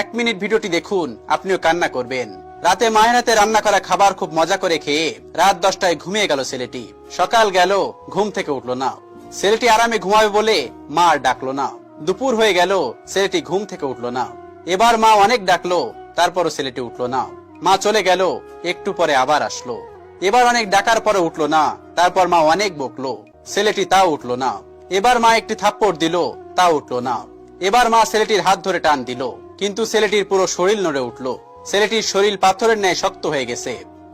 এক মিনিট ভিডিওটি দেখুন, আপনিও কান্না করবেন। রাতে মায়ের হাতে রান্না করা খাবার খুব মজা করে খেয়ে রাত দশটায় ঘুমিয়ে গেল ছেলেটি। সকাল গেল, ঘুম থেকে উঠল না। ছেলেটি আরামে ঘুমাবে বলে মা আর ডাকলো না। দুপুর হয়ে গেল, ছেলেটি ঘুম থেকে উঠল না। এবার মা অনেক ডাকলো, তারপরও ছেলেটি উঠল না। মা চলে গেল, একটু পরে আবার আসলো। এবার অনেক ডাকার পরে উঠল না, তারপর মা অনেক বকলো। ছেলেটি তা উঠল না। এবার মা একটি থাপ্পড় দিল তা উঠল না। এবার মা ছেলেটির হাত ধরে টান দিল। কিন্তু ছেলেটির পুরো শরীর নড়ে উঠল। ছেলেটির শরীর পাথরের ন্যায় শক্ত হয়ে গেছে।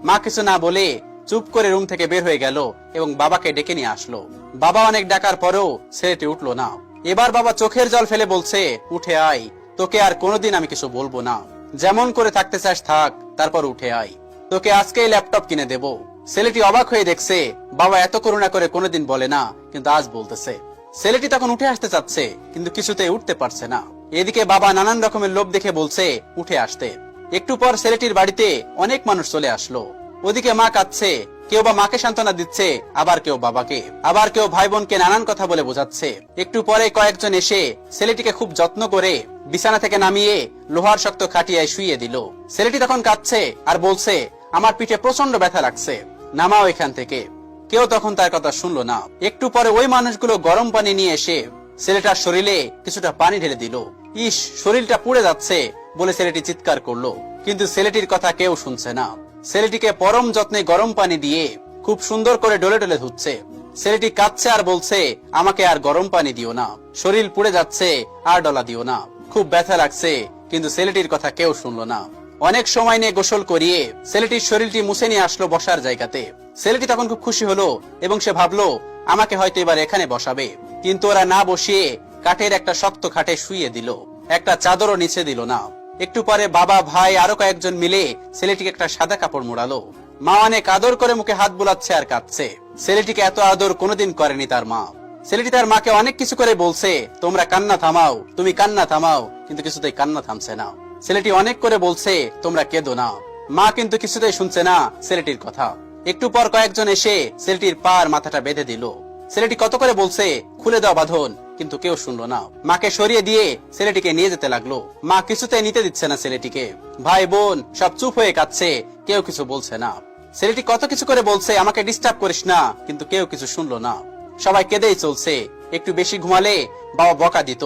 মা কিছু না বলে চুপ করে রুম থেকে বের হয়ে গেল এবং বাবাকে ডেকে নিয়ে আসলো। বাবা অনেক ডাকার পরেও ছেলেটি উঠল না। এবার বাবা চোখের জল ফেলে বলছে, উঠে আয়। তোকে আর কোনোদিন আমি কিছু বলব না। যেমন করে থাকতে চাস থাক, তারপর উঠে আয়। তোকে আজকেই ল্যাপটপ কিনে দেব। ছেলেটি অবাক হয়ে দেখছে, বাবা এত করুণা করে কোনোদিন বলে না, কিন্তু আজ বলতেছে। ছেলেটি তখন উঠে আসতে চাচ্ছে, কিন্তু কিছুতে উঠতে পারছে না। এদিকে বাবা নানান রকমের লোভ দেখে বলছে, উঠে আসতে। একটু পর ছেলেটির বাড়িতে অনেক মানুষ চলে আসলো। ওদিকে মা কাঁদছে, কেউ বা মাকে সান্ত্বনা দিচ্ছে, আবার কেউ বাবাকে। আবার কেউ ভাই বোনকে নানান কথা বলে বোঝাচ্ছে। একটু পরে কয়েকজন এসে ছেলেটিকে খুব যত্ন করে বিছানা থেকে নামিয়ে লোহার শক্ত খাটিয়ায় শুয়ে দিল। ছেলেটি তখন কাঁদছে আর বলছে, আমার পিঠে প্রচণ্ড ব্যথা লাগছে, নামাও এখান থেকে। কেউ তখন তার কথা শুনলো না। একটু পরে ওই মানুষগুলো গরম পানি নিয়ে এসে ছেলেটার শরীরে কিছুটা পানি ঢেলে দিল। ইস, শরীরটা পুড়ে যাচ্ছে বলে ছেলেটি চিৎকার করল। কিন্তু ছেলেটির কথা কেউ শুনছে না। ছেলেটিকে পরম যত্নে গরম পানি দিয়ে খুব সুন্দর করে ডলে ডলে ধুচ্ছে। ছেলেটি কাঁদছে আর বলছে, আমাকে আর গরম পানি দিও না। শরীর পুড়ে যাচ্ছে আর ডলা দিও না। খুব ব্যথা লাগছে, কিন্তু ছেলেটির কথা কেউ শুনলো না। অনেক সময় নিয়ে গোসল করিয়ে ছেলেটির শরীরটি মুছে নিয়ে আসলো বসার জায়গাতে। ছেলেটি তখন খুব খুশি হলো এবং সে ভাবলো, আমাকে হয়তো এবার এখানে বসাবে। কিন্তু ওরা না বসিয়ে কাঠের একটা শক্ত খাটে শুইয়ে দিল। একটা চাদরও নিচে দিল না। একটু পরে বাবা, ভাই, আরও কয়েকজন মিলে ছেলেটিকে একটা সাদা কাপড় মোড়ালো। মা অনেক আদর করে মুখে হাত বুলাচ্ছে আর কাঁদছে। ছেলেটিকে এত আদর কোনোদিন করেনি তার মা। ছেলেটি তার মাকে অনেক কিছু করে বলছে, তোমরা কান্না থামাও, তুমি কান্না থামাও, কিন্তু কিছুতেই কান্না থামছে না। ছেলেটি অনেক করে বলছে, তোমরা কেঁদো না। মা কিন্তু কিছুতেই শুনছে না ছেলেটির কথা। একটু পর কয়েকজন এসে ছেলেটির পার মাথাটা বেঁধে দিল। ছেলেটি কত করে বলছে, খুলে দাও বাঁধন। কিন্তু কেউ শুনলো না। মাকে সরিয়ে দিয়ে ছেলেটিকে নিয়ে যেতে লাগল। মা কিছুতে নিতে দিচ্ছে না ছেলেটিকে। ভাই বোন, সব চুপ হয়ে কাচ্ছে কেউ কিছু বলছে না। ছেলেটি কত কিছু করে বলছে, আমাকে ডিস্টার্ব করিস না। কিন্তু কেউ কিছু শুনলো না। সবাই কেঁদেই চলছে। একটু বেশি ঘুমালে বাবা বকা দিত।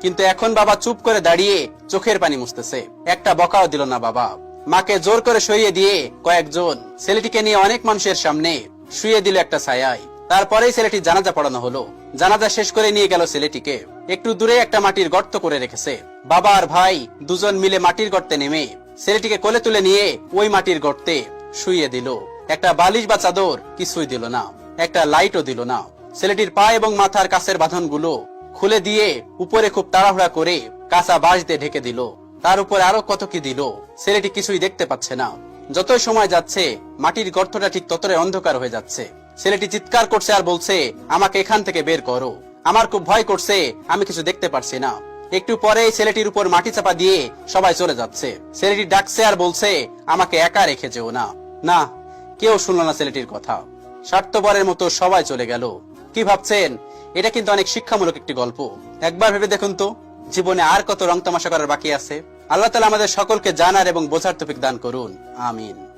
কিন্তু এখন বাবা চুপ করে দাঁড়িয়ে চোখের পানি মুছতেছে। একটা বকাও দিল না বাবা। মাকে জোর করে সরিয়ে দিয়ে কয়েকজন। ছেলেটিকে নিয়ে অনেক মানুষের সামনে শুয়ে দিল একটা ছায়ায়। তারপরেই ছেলেটি জানাজা পড়ানো হলো। জানাজা শেষ করে নিয়ে গেল ছেলেটিকে। একটু দূরে একটা মাটির গর্ত করে রেখেছে। বাবা আর ভাই দুজন মিলে মাটির গর্তে নেমে ছেলেটিকে কোলে তুলে নিয়ে ওই মাটির গর্তে শুইয়ে দিল। একটা বালিশ বা চাদর কিছুই দিল না। একটা লাইটও দিল না। ছেলেটির পা এবং মাথার কাছের বাঁধনগুলো খুলে দিয়ে উপরে খুব তাড়াহুড়া করে কাঁচা বাঁশ দিয়ে ঢেকে দিল। তার উপর আরও কত কি দিল, ছেলেটি কিছুই দেখতে পাচ্ছে না। যতই সময় যাচ্ছে, মাটির গর্তটা ঠিক ততটাই অন্ধকার হয়ে যাচ্ছে। ছেলেটি চিৎকার করছে আর বলছে, আমাকে এখান থেকে বের করো। আমার খুব ভয় করছে, আমি কিছু দেখতে পারছি না। একটু পরেই ছেলেটির উপর মাটি চাপা দিয়ে সবাই চলে যাচ্ছে। ছেলেটি ডাকছে আর বলছে, আমাকে একা রেখে যেও না। না, কেউ শুনলো না ছেলেটির কথা। স্বার্থপরের মতো সবাই চলে গেল। কি ভাবছেন? এটা কিন্তু অনেক শিক্ষামূলক একটি গল্প। একবার ভেবে দেখুন তো, জীবনে আর কত রং তামাশা করার বাকি আছে? আল্লাহ তালা আমাদের সকলকে জানার এবং বোঝার তফিক দান করুন। আমিন।